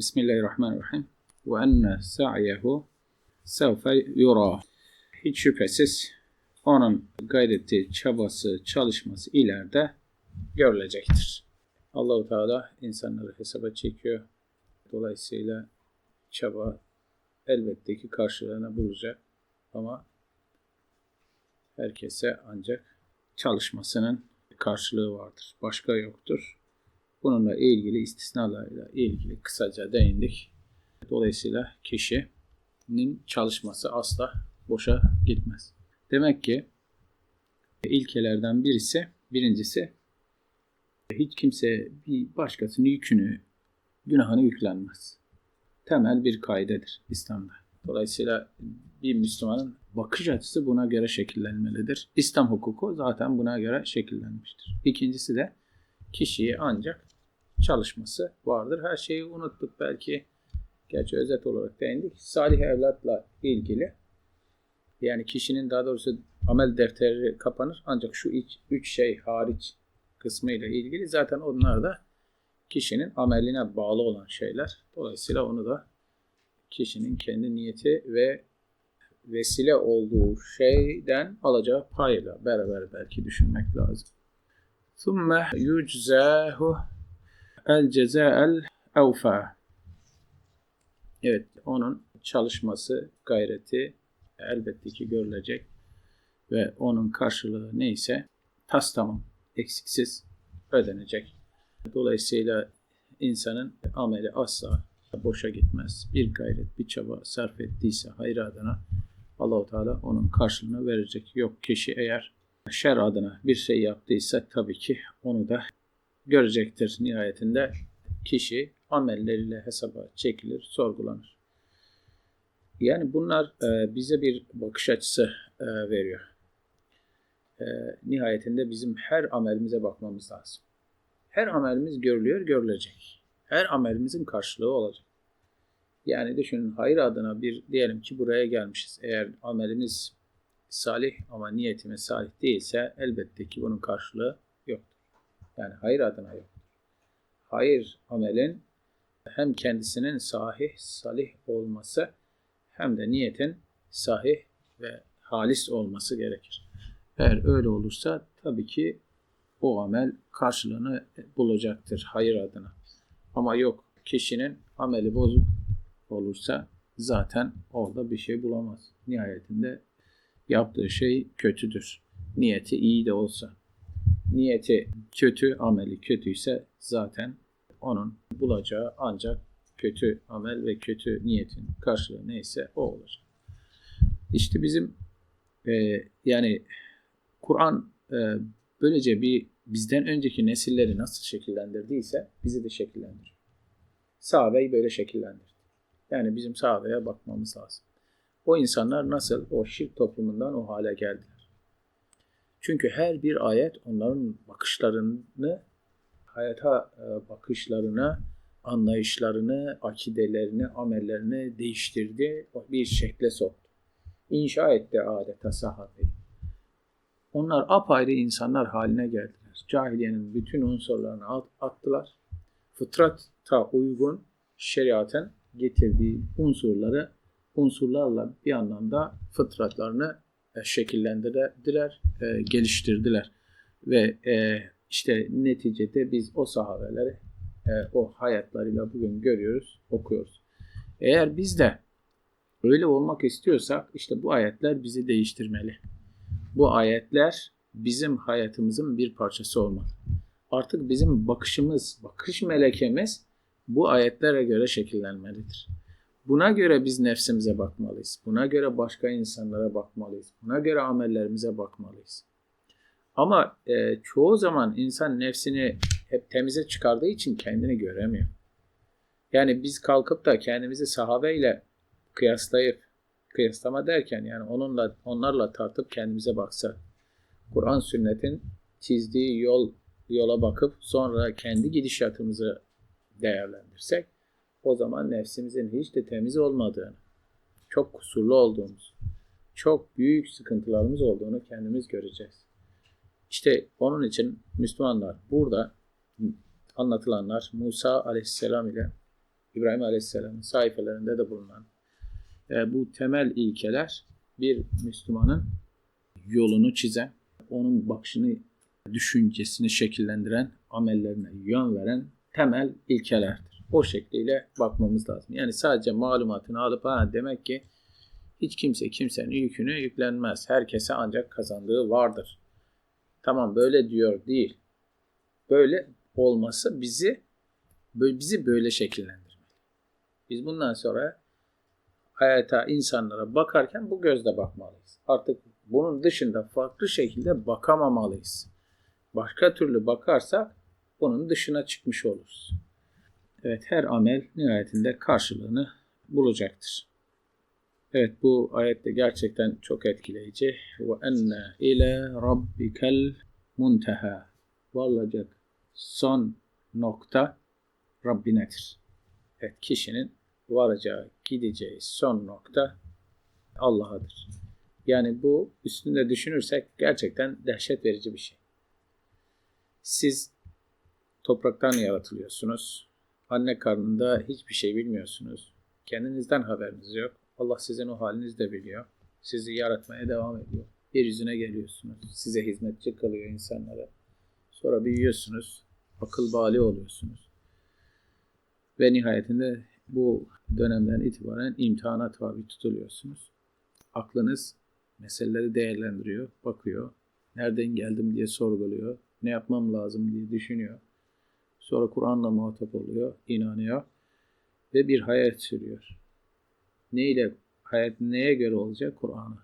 Bismillahirrahmanirrahim. Ve enne sa'yehu sevfe yura. Hiç şüphesiz onun gayreti, çabası, çalışması ileride görülecektir. Allahu Teala insanları hesaba çekiyor. Dolayısıyla çaba elbette ki karşılığını bulacak ama herkese ancak çalışmasının karşılığı vardır. Başka yoktur. Bununla ilgili istisnalarla ilgili kısaca değindik. Dolayısıyla kişinin çalışması asla boşa gitmez. Demek ki ilkelerden birisi, birincisi hiç kimse bir başkasının yükünü, günahını yüklenmez. Temel bir kaidedir İslam'da. Dolayısıyla bir Müslümanın bakış açısı buna göre şekillenmelidir. İslam hukuku zaten buna göre şekillenmiştir. İkincisi de kişiyi ancak çalışması vardır. Her şeyi unuttuk belki. Gerçi özet olarak değindik. Salih evlatla ilgili yani kişinin daha doğrusu amel defteri kapanır. Ancak şu üç, üç şey hariç kısmı ile ilgili zaten onlar da kişinin ameline bağlı olan şeyler. Dolayısıyla onu da kişinin kendi niyeti ve vesile olduğu şeyden alacağı payla beraber belki düşünmek lazım. ثُمَّ يُجْزَاهُ El Cezael Evfa. Evet onun çalışması, gayreti elbette ki görülecek ve onun karşılığı neyse tas tamam, eksiksiz ödenecek. Dolayısıyla insanın ameli asla boşa gitmez. Bir gayret, bir çaba sarf ettiyse hayır adına Allahu Teala onun karşılığını verecek. Yok kişi eğer şer adına bir şey yaptıysa tabii ki onu da görecektir. Nihayetinde kişi amelleriyle hesaba çekilir, sorgulanır. Yani bunlar e, bize bir bakış açısı e, veriyor. E, nihayetinde bizim her amelimize bakmamız lazım. Her amelimiz görülüyor, görülecek. Her amelimizin karşılığı olacak. Yani düşünün hayır adına bir diyelim ki buraya gelmişiz. Eğer amelimiz salih ama niyetimiz salih değilse elbette ki bunun karşılığı. Yani hayır adına yoktur. Hayır amelin hem kendisinin sahih, salih olması hem de niyetin sahih ve halis olması gerekir. Eğer öyle olursa tabii ki o amel karşılığını bulacaktır hayır adına. Ama yok kişinin ameli bozuk olursa zaten orada bir şey bulamaz. Nihayetinde yaptığı şey kötüdür. Niyeti iyi de olsa. Niyeti kötü, ameli kötüyse zaten onun bulacağı ancak kötü amel ve kötü niyetin karşılığı neyse o olacak. İşte bizim e, yani Kur'an e, böylece bir bizden önceki nesilleri nasıl şekillendirdiyse bizi de şekillendirir. Sahabeyi böyle şekillendirdi. Yani bizim sahabeye bakmamız lazım. O insanlar nasıl o şirk toplumundan o hale geldiler. Çünkü her bir ayet onların bakışlarını, hayata e, bakışlarına, anlayışlarını, akidelerini, amellerini değiştirdi, bir şekle soktu. İnşa etti adeta sahabeyi. Onlar apayrı insanlar haline geldiler. Cahiliyenin bütün unsurlarını attılar. Fıtrata uygun şeriatın getirdiği unsurları unsurlarla bir anlamda fıtratlarını şekillendirdiler, e, geliştirdiler. Ve e, işte neticede biz o sahabeleri o hayatlarıyla bugün görüyoruz, okuyoruz. Eğer biz de öyle olmak istiyorsak işte bu ayetler bizi değiştirmeli. Bu ayetler bizim hayatımızın bir parçası olmalı. Artık bizim bakışımız, bakış melekemiz bu ayetlere göre şekillenmelidir. Buna göre biz nefsimize bakmalıyız. Buna göre başka insanlara bakmalıyız. Buna göre amellerimize bakmalıyız. Ama e, çoğu zaman insan nefsini hep temize çıkardığı için kendini göremiyor. Yani biz kalkıp da kendimizi sahabeyle kıyaslayıp kıyaslama derken yani onunla onlarla tartıp kendimize baksak Kur'an sünnetin çizdiği yol yola bakıp sonra kendi gidişatımızı değerlendirsek o zaman nefsimizin hiç de temiz olmadığını, çok kusurlu olduğumuz, çok büyük sıkıntılarımız olduğunu kendimiz göreceğiz. İşte onun için Müslümanlar burada anlatılanlar Musa aleyhisselam ile İbrahim Aleyhisselam'ın sayfalarında da bulunan e, bu temel ilkeler bir Müslümanın yolunu çizen, onun bakışını, düşüncesini şekillendiren, amellerine yön veren temel ilkelerdir. O şekliyle bakmamız lazım. Yani sadece malumatını alıp ha demek ki hiç kimse kimsenin yükünü yüklenmez. Herkese ancak kazandığı vardır. Tamam böyle diyor değil. Böyle olması bizi bizi böyle şekillendirmeli. Biz bundan sonra hayata, insanlara bakarken bu gözle bakmalıyız. Artık bunun dışında farklı şekilde bakamamalıyız. Başka türlü bakarsak bunun dışına çıkmış oluruz. Evet her amel nihayetinde karşılığını bulacaktır. Evet bu ayette gerçekten çok etkileyici. Ve enne ile rabbikel munteha. Varılacak son nokta Rabbinedir. Evet kişinin varacağı, gideceği son nokta Allah'adır. Yani bu üstünde düşünürsek gerçekten dehşet verici bir şey. Siz topraktan yaratılıyorsunuz. Anne karnında hiçbir şey bilmiyorsunuz. Kendinizden haberiniz yok. Allah sizin o halinizi de biliyor. Sizi yaratmaya devam ediyor. Yeryüzüne geliyorsunuz. Size hizmetçi kalıyor insanlara. Sonra büyüyorsunuz. Akıl bali oluyorsunuz. Ve nihayetinde bu dönemden itibaren imtihana tabi tutuluyorsunuz. Aklınız meseleleri değerlendiriyor, bakıyor. Nereden geldim diye sorguluyor. Ne yapmam lazım diye düşünüyor. Sonra Kur'an'la muhatap oluyor, inanıyor ve bir hayat sürüyor. Neyle, hayat neye göre olacak? Kur'an'a.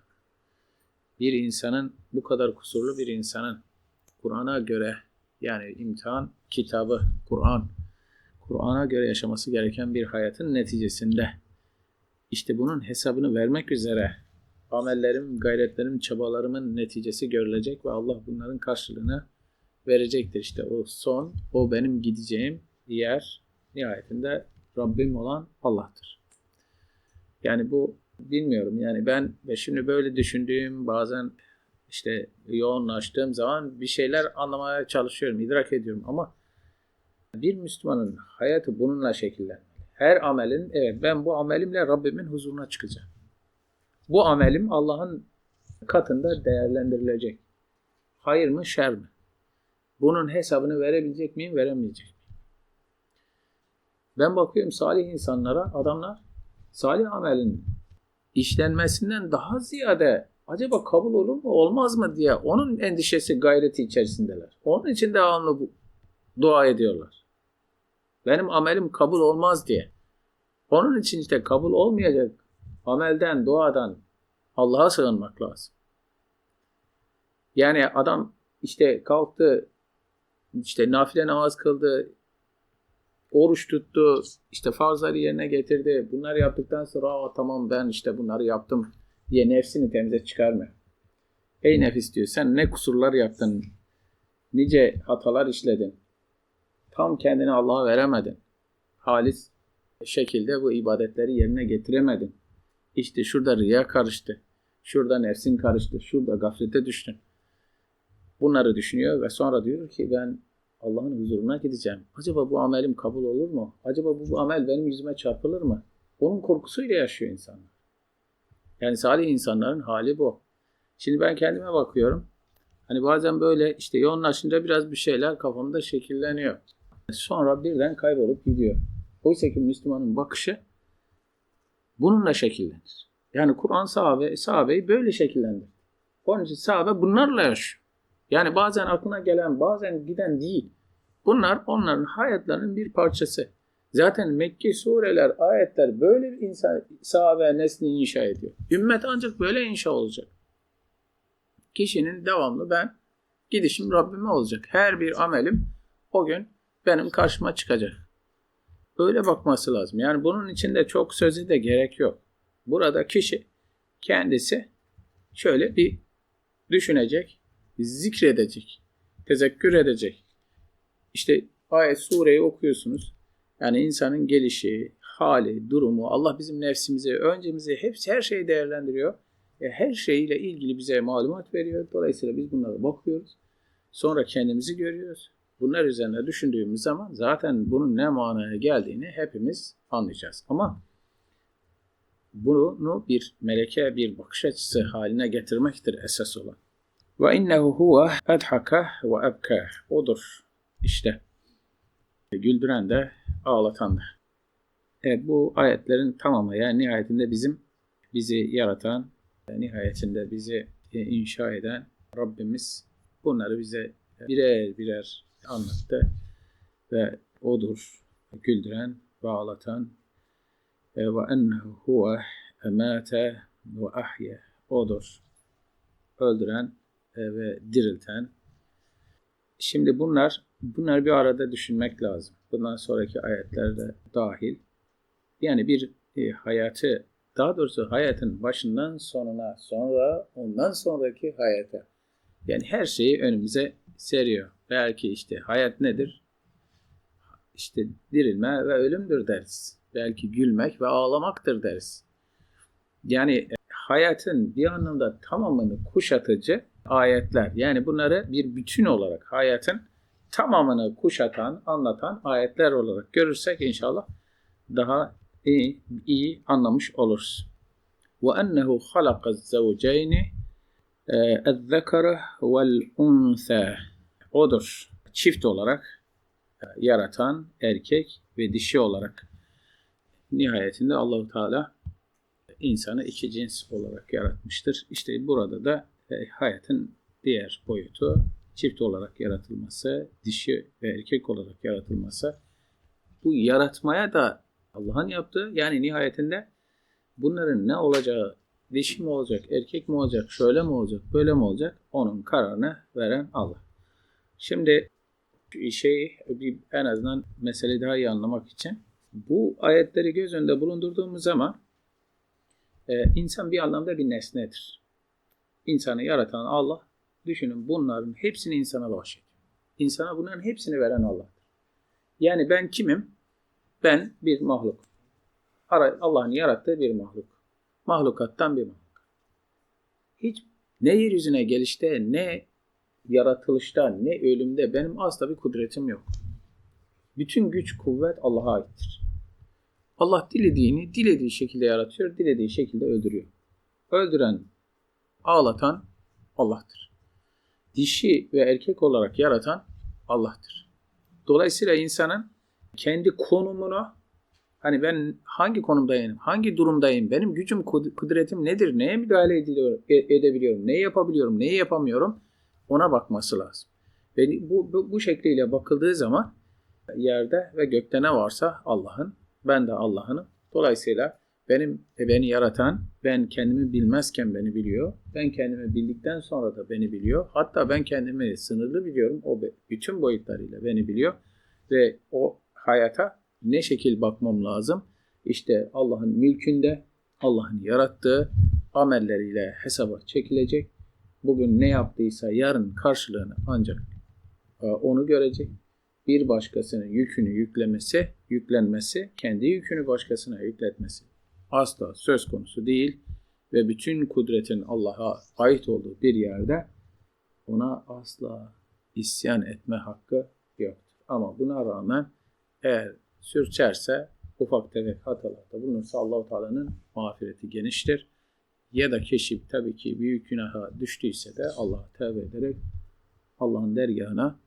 Bir insanın, bu kadar kusurlu bir insanın Kur'an'a göre yani imtihan kitabı, Kur'an, Kur'an'a göre yaşaması gereken bir hayatın neticesinde işte bunun hesabını vermek üzere amellerim, gayretlerim, çabalarımın neticesi görülecek ve Allah bunların karşılığını verecektir. İşte o son, o benim gideceğim yer nihayetinde Rabbim olan Allah'tır. Yani bu bilmiyorum yani ben ve şimdi böyle düşündüğüm bazen işte yoğunlaştığım zaman bir şeyler anlamaya çalışıyorum, idrak ediyorum ama bir Müslümanın hayatı bununla şekillenmeli. Her amelin, evet ben bu amelimle Rabbimin huzuruna çıkacağım. Bu amelim Allah'ın katında değerlendirilecek. Hayır mı, şer mi? Bunun hesabını verebilecek miyim, veremeyecek miyim? Ben bakıyorum salih insanlara, adamlar salih amelin işlenmesinden daha ziyade acaba kabul olur mu, olmaz mı diye onun endişesi, gayreti içerisindeler. Onun için devamlı bu, dua ediyorlar. Benim amelim kabul olmaz diye. Onun için işte kabul olmayacak amelden, duadan Allah'a sığınmak lazım. Yani adam işte kalktı, işte nafile namaz kıldı, oruç tuttu, işte farzları yerine getirdi. Bunları yaptıktan sonra Aa, tamam ben işte bunları yaptım diye nefsini temize çıkarmıyor. Ey nefis diyor sen ne kusurlar yaptın, nice hatalar işledin. Tam kendini Allah'a veremedin. Halis şekilde bu ibadetleri yerine getiremedin. İşte şurada riya karıştı. Şurada nefsin karıştı. Şurada gaflete düştün. Bunları düşünüyor ve sonra diyor ki ben Allah'ın huzuruna gideceğim. Acaba bu amelim kabul olur mu? Acaba bu, amel benim yüzüme çarpılır mı? Onun korkusuyla yaşıyor insanlar. Yani salih insanların hali bu. Şimdi ben kendime bakıyorum. Hani bazen böyle işte yoğunlaşınca biraz bir şeyler kafamda şekilleniyor. Sonra birden kaybolup gidiyor. Oysa ki Müslümanın bakışı bununla şekillenir. Yani Kur'an sahabe, sahabeyi böyle şekillendir. Onun için sahabe bunlarla yaşıyor. Yani bazen aklına gelen, bazen giden değil. Bunlar onların hayatlarının bir parçası. Zaten Mekke sureler, ayetler böyle bir insan, sahabe nesli inşa ediyor. Ümmet ancak böyle inşa olacak. Kişinin devamlı ben gidişim Rabbime olacak. Her bir amelim o gün benim karşıma çıkacak. Öyle bakması lazım. Yani bunun içinde çok sözü de gerek yok. Burada kişi kendisi şöyle bir düşünecek, zikredecek, tezekkür edecek. İşte ayet sureyi okuyorsunuz. Yani insanın gelişi, hali, durumu, Allah bizim nefsimizi, öncemizi hepsi her şeyi değerlendiriyor. E, her şeyiyle ilgili bize malumat veriyor. Dolayısıyla biz bunlara bakıyoruz. Sonra kendimizi görüyoruz. Bunlar üzerine düşündüğümüz zaman zaten bunun ne manaya geldiğini hepimiz anlayacağız. Ama bunu bir meleke, bir bakış açısı haline getirmektir esas olan. Ve innehu huve edhaka ve ebka. Odur işte. Güldüren de ağlatan da. Evet bu ayetlerin tamamı yani nihayetinde bizim bizi yaratan, nihayetinde bizi inşa eden Rabbimiz bunları bize birer birer anlattı ve odur güldüren ve ağlatan ve ennehu huve emate ve ahye odur öldüren ve dirilten. Şimdi bunlar bunlar bir arada düşünmek lazım. Bundan sonraki ayetlerde dahil. Yani bir e, hayatı daha doğrusu hayatın başından sonuna sonra ondan sonraki hayata. Yani her şeyi önümüze seriyor. Belki işte hayat nedir? İşte dirilme ve ölümdür deriz. Belki gülmek ve ağlamaktır deriz. Yani e, hayatın bir anlamda tamamını kuşatıcı ayetler. Yani bunları bir bütün olarak hayatın tamamını kuşatan, anlatan ayetler olarak görürsek inşallah daha iyi, iyi anlamış oluruz. Ennehu halaka zavceyni el-zekere vel-unsa. Odur. Çift olarak e, yaratan erkek ve dişi olarak nihayetinde Allahu Teala insanı iki cins olarak yaratmıştır. İşte burada da hayatın diğer boyutu çift olarak yaratılması, dişi ve erkek olarak yaratılması. Bu yaratmaya da Allah'ın yaptığı yani nihayetinde bunların ne olacağı, dişi mi olacak, erkek mi olacak, şöyle mi olacak, böyle mi olacak onun kararını veren Allah. Şimdi şey bir en azından meseleyi daha iyi anlamak için bu ayetleri göz önünde bulundurduğumuz zaman e, insan bir anlamda bir nesnedir. İnsanı yaratan Allah, düşünün bunların hepsini insana bahşediyor. İnsana bunların hepsini veren Allah'tır. Yani ben kimim? Ben bir mahluk. Allah'ın yarattığı bir mahluk. Mahlukattan bir mahluk. Hiç ne yeryüzüne gelişte, ne yaratılışta, ne ölümde benim asla bir kudretim yok. Bütün güç, kuvvet Allah'a aittir. Allah dilediğini dilediği şekilde yaratıyor, dilediği şekilde öldürüyor. Öldüren, ağlatan Allah'tır. Dişi ve erkek olarak yaratan Allah'tır. Dolayısıyla insanın kendi konumunu hani ben hangi konumdayım, hangi durumdayım, benim gücüm, kudretim nedir, neye müdahale ediliyor, e, edebiliyorum, neyi yapabiliyorum, neyi yapamıyorum ona bakması lazım. Ve bu, bu, bu şekliyle bakıldığı zaman yerde ve gökte ne varsa Allah'ın, ben de Allah'ınım. Dolayısıyla benim beni yaratan, ben kendimi bilmezken beni biliyor. Ben kendimi bildikten sonra da beni biliyor. Hatta ben kendimi sınırlı biliyorum. O bütün boyutlarıyla beni biliyor. Ve o hayata ne şekil bakmam lazım? İşte Allah'ın mülkünde, Allah'ın yarattığı amelleriyle hesaba çekilecek. Bugün ne yaptıysa yarın karşılığını ancak e, onu görecek. Bir başkasının yükünü yüklemesi, yüklenmesi, kendi yükünü başkasına yükletmesi asla söz konusu değil ve bütün kudretin Allah'a ait olduğu bir yerde ona asla isyan etme hakkı yoktur. Ama buna rağmen eğer sürçerse ufak tefek hatalarda bulunursa Allahu Teala'nın mağfireti geniştir. Ya da keşif tabii ki büyük günaha düştüyse de Allah'a tevbe ederek Allah'ın dergahına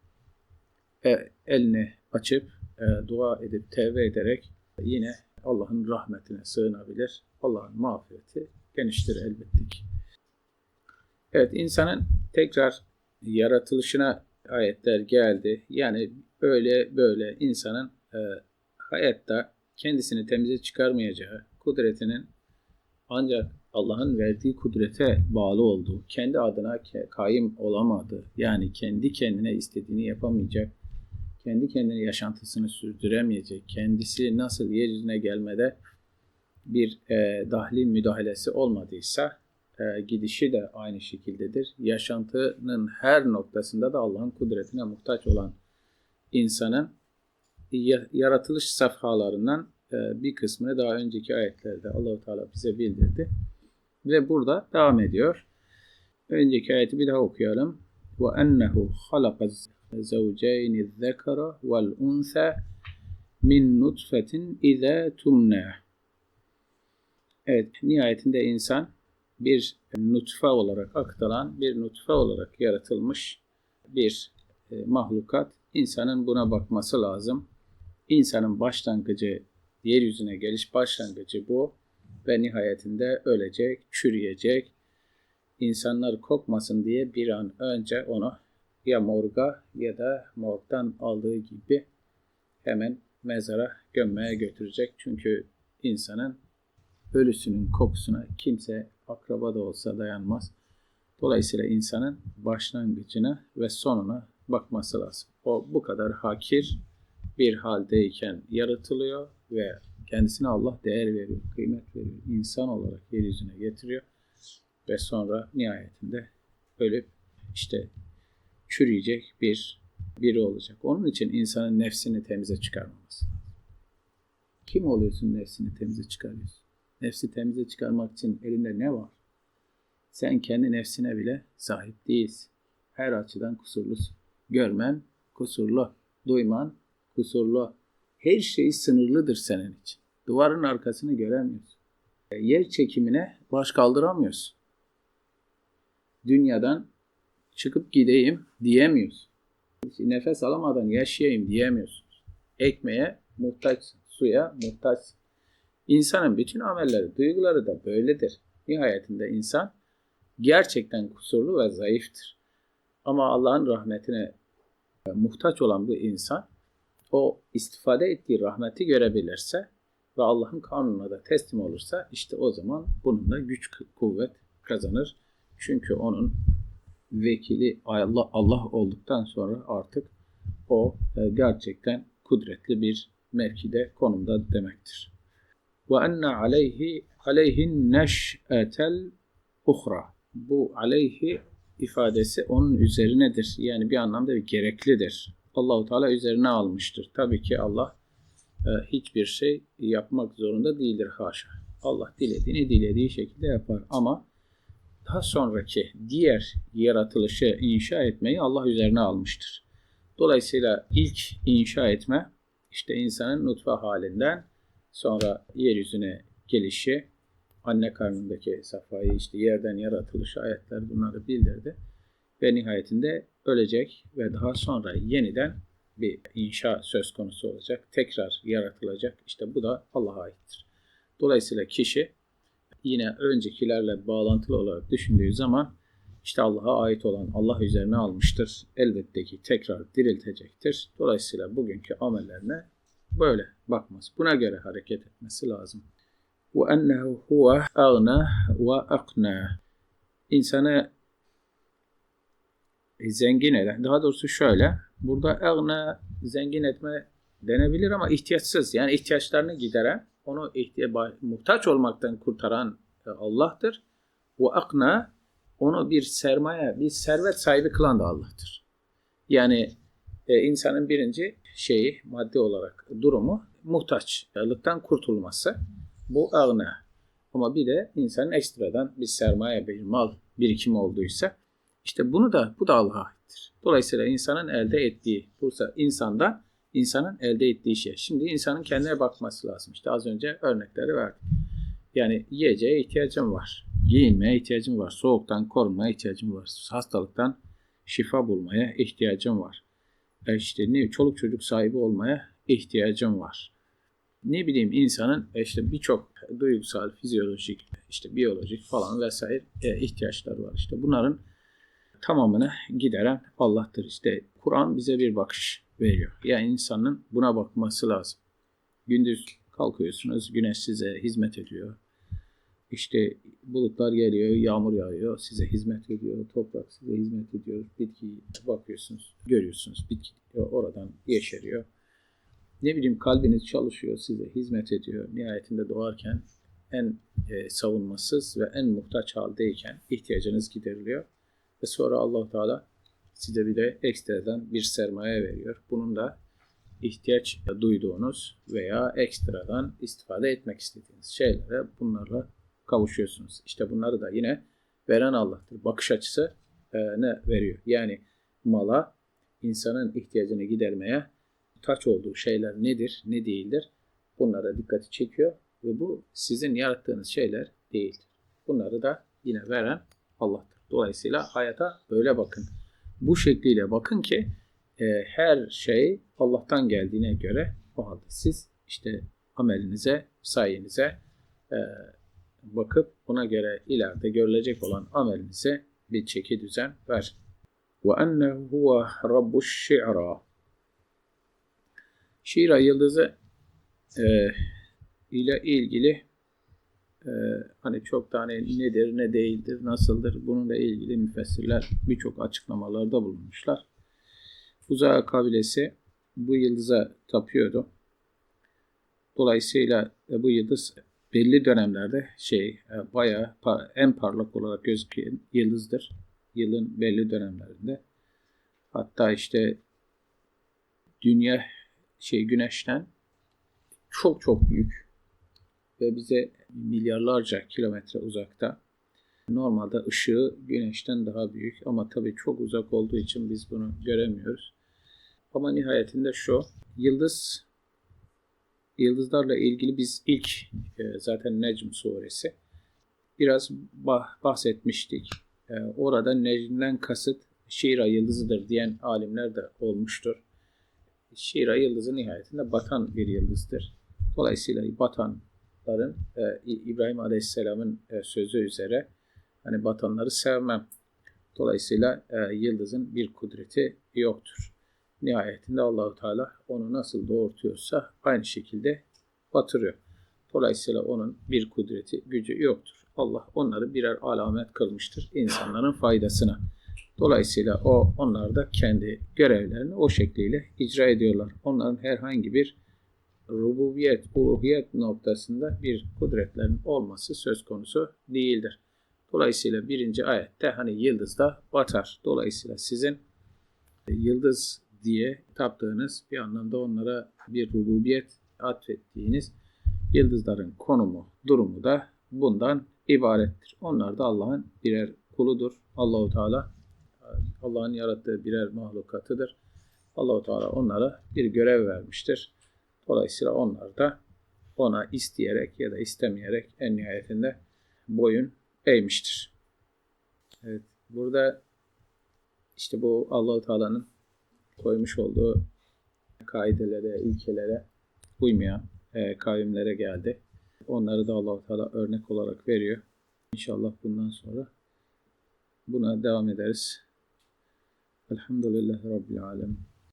e, elini açıp e, dua edip tevbe ederek yine Allah'ın rahmetine sığınabilir. Allah'ın mağfireti geniştir elbette ki. Evet insanın tekrar yaratılışına ayetler geldi. Yani böyle böyle insanın e, hayatta kendisini temize çıkarmayacağı, kudretinin ancak Allah'ın verdiği kudrete bağlı olduğu, kendi adına kaim olamadığı, yani kendi kendine istediğini yapamayacak, kendi kendine yaşantısını sürdüremeyecek, kendisi nasıl yeryüzüne gelmede bir e, dahli müdahalesi olmadıysa e, gidişi de aynı şekildedir. Yaşantının her noktasında da Allah'ın kudretine muhtaç olan insanın yaratılış safhalarından e, bir kısmını daha önceki ayetlerde Allahu Teala bize bildirdi. Ve burada devam ediyor. Önceki ayeti bir daha okuyalım. Ve ennehu halakaz زَوْجَيْنِ الذَّكَرَ وَالْاُنْثَى min nutfetin ize tumne. Evet, nihayetinde insan bir nutfe olarak aktaran, bir nutfe olarak yaratılmış bir e, mahlukat. İnsanın buna bakması lazım. İnsanın başlangıcı, yeryüzüne geliş başlangıcı bu ve nihayetinde ölecek, çürüyecek. İnsanlar kokmasın diye bir an önce onu ya morga ya da morgdan aldığı gibi hemen mezara gömmeye götürecek. Çünkü insanın ölüsünün kokusuna kimse akraba da olsa dayanmaz. Dolayısıyla insanın başlangıcına ve sonuna bakması lazım. O bu kadar hakir bir haldeyken yaratılıyor ve kendisine Allah değer veriyor, kıymet veriyor. İnsan olarak yeryüzüne getiriyor ve sonra nihayetinde ölüp işte çürüyecek bir biri olacak. Onun için insanın nefsini temize çıkarmaması. Kim oluyorsun nefsini temize çıkarıyorsun? Nefsi temize çıkarmak için elinde ne var? Sen kendi nefsine bile sahip değilsin. Her açıdan kusurlusun. Görmen kusurlu, duyman kusurlu. Her şey sınırlıdır senin için. Duvarın arkasını göremiyorsun. E, yer çekimine baş kaldıramıyorsun. Dünyadan çıkıp gideyim diyemiyorsun. Nefes alamadan yaşayayım diyemiyorsunuz. Ekmeğe muhtaçsın, suya muhtaçsın. İnsanın bütün amelleri, duyguları da böyledir. Nihayetinde insan gerçekten kusurlu ve zayıftır. Ama Allah'ın rahmetine muhtaç olan bu insan o istifade ettiği rahmeti görebilirse ve Allah'ın kanununa da teslim olursa işte o zaman bununla güç kuvvet kazanır. Çünkü onun vekili Allah, Allah olduktan sonra artık o e, gerçekten kudretli bir mevkide konumda demektir. Ve enne aleyhi aleyhin neş'etel uhra. Bu aleyhi ifadesi onun üzerinedir. Yani bir anlamda bir gereklidir. Allahu Teala üzerine almıştır. Tabii ki Allah e, hiçbir şey yapmak zorunda değildir haşa. Allah dilediğini dilediği şekilde yapar ama daha sonraki diğer yaratılışı inşa etmeyi Allah üzerine almıştır. Dolayısıyla ilk inşa etme işte insanın nutfe halinden sonra yeryüzüne gelişi, anne karnındaki safhayı işte yerden yaratılışı ayetler bunları bildirdi. Ve nihayetinde ölecek ve daha sonra yeniden bir inşa söz konusu olacak. Tekrar yaratılacak. İşte bu da Allah'a aittir. Dolayısıyla kişi yine öncekilerle bağlantılı olarak düşündüğü zaman işte Allah'a ait olan Allah üzerine almıştır. Elbette ki tekrar diriltecektir. Dolayısıyla bugünkü amellerine böyle bakmaz. Buna göre hareket etmesi lazım. Huve agna ve akna. İnsanı zengin eden, daha doğrusu şöyle, burada agna zengin etme denebilir ama ihtiyaçsız. Yani ihtiyaçlarını gideren onu muhtaç olmaktan kurtaran e, Allah'tır. Ve akna onu bir sermaye, bir servet sahibi kılan da Allah'tır. Yani e, insanın birinci şeyi maddi olarak durumu muhtaçlıktan kurtulması. Bu agna. Ama bir de insanın ekstradan bir sermaye, bir mal birikimi olduysa işte bunu da bu da Allah'a aittir. Dolayısıyla insanın elde ettiği, bursa insanda insanın elde ettiği şey. Şimdi insanın kendine bakması lazım. İşte az önce örnekleri verdim. Yani yiyeceğe ihtiyacım var. Giyinmeye ihtiyacım var. Soğuktan korunmaya ihtiyacım var. Hastalıktan şifa bulmaya ihtiyacım var. E işte ne çoluk çocuk sahibi olmaya ihtiyacım var. Ne bileyim insanın e işte birçok duygusal, fizyolojik, işte biyolojik falan vesaire e, ihtiyaçları var. İşte bunların tamamını gideren Allah'tır. İşte Kur'an bize bir bakış veriyor. Yani insanın buna bakması lazım. Gündüz kalkıyorsunuz, güneş size hizmet ediyor. İşte bulutlar geliyor, yağmur yağıyor, size hizmet ediyor, toprak size hizmet ediyor, bitki bakıyorsunuz, görüyorsunuz, bitki oradan yeşeriyor. Ne bileyim kalbiniz çalışıyor, size hizmet ediyor. Nihayetinde doğarken en e, savunmasız ve en muhtaç haldeyken ihtiyacınız gideriliyor. Ve sonra allah Teala size bir de ekstradan bir sermaye veriyor. Bunun da ihtiyaç duyduğunuz veya ekstradan istifade etmek istediğiniz şeylere bunlarla kavuşuyorsunuz. İşte bunları da yine veren Allah'tır. Bakış açısı e, ne veriyor? Yani mala insanın ihtiyacını gidermeye taç olduğu şeyler nedir, ne değildir? Bunlara dikkati çekiyor ve bu sizin yarattığınız şeyler değildir. Bunları da yine veren Allah'tır. Dolayısıyla hayata böyle bakın. Bu şekliyle bakın ki e, her şey Allah'tan geldiğine göre o halde siz işte amelinize, sayenize e, bakıp buna göre ileride görülecek olan amelinize bir çeki düzen ver. Ve ennehu huve rabbuş şi'ra. Yıldızı e, ile ilgili e, hani çok tane nedir, ne değildir, nasıldır bununla ilgili müfessirler birçok açıklamalarda bulunmuşlar. Uzay kabilesi bu yıldıza tapıyordu. Dolayısıyla bu yıldız belli dönemlerde şey e, bayağı en parlak olarak gözüken yıldızdır. Yılın belli dönemlerinde. Hatta işte dünya şey güneşten çok çok büyük ve bize milyarlarca kilometre uzakta. Normalde ışığı güneşten daha büyük ama tabii çok uzak olduğu için biz bunu göremiyoruz. Ama nihayetinde şu, yıldız, yıldızlarla ilgili biz ilk e, zaten Necm suresi biraz bah- bahsetmiştik. E, orada Necm'den kasıt Şira yıldızıdır diyen alimler de olmuştur. Şira yıldızı nihayetinde batan bir yıldızdır. Dolayısıyla batanların e, İbrahim Aleyhisselam'ın e, sözü üzere hani batanları sevmem. Dolayısıyla e, yıldızın bir kudreti yoktur. Nihayetinde Allahu Teala onu nasıl doğurtuyorsa aynı şekilde batırıyor. Dolayısıyla onun bir kudreti, gücü yoktur. Allah onları birer alamet kılmıştır insanların faydasına. Dolayısıyla o onlar da kendi görevlerini o şekliyle icra ediyorlar. Onların herhangi bir rububiyet, uluhiyet noktasında bir kudretlerin olması söz konusu değildir. Dolayısıyla birinci ayette hani yıldız da batar. Dolayısıyla sizin yıldız diye taptığınız bir anlamda onlara bir rububiyet atfettiğiniz yıldızların konumu, durumu da bundan ibarettir. Onlar da Allah'ın birer kuludur. Allahu Teala Allah'ın yarattığı birer mahlukatıdır. Allahu Teala onlara bir görev vermiştir. Dolayısıyla onlar da ona isteyerek ya da istemeyerek en nihayetinde boyun eğmiştir. Evet, burada işte bu Allahu Teala'nın koymuş olduğu kaidelere, ilkelere uymayan e, kavimlere geldi. Onları da Allahu Teala örnek olarak veriyor. İnşallah bundan sonra buna devam ederiz. Elhamdülillahi Rabbil Alemin.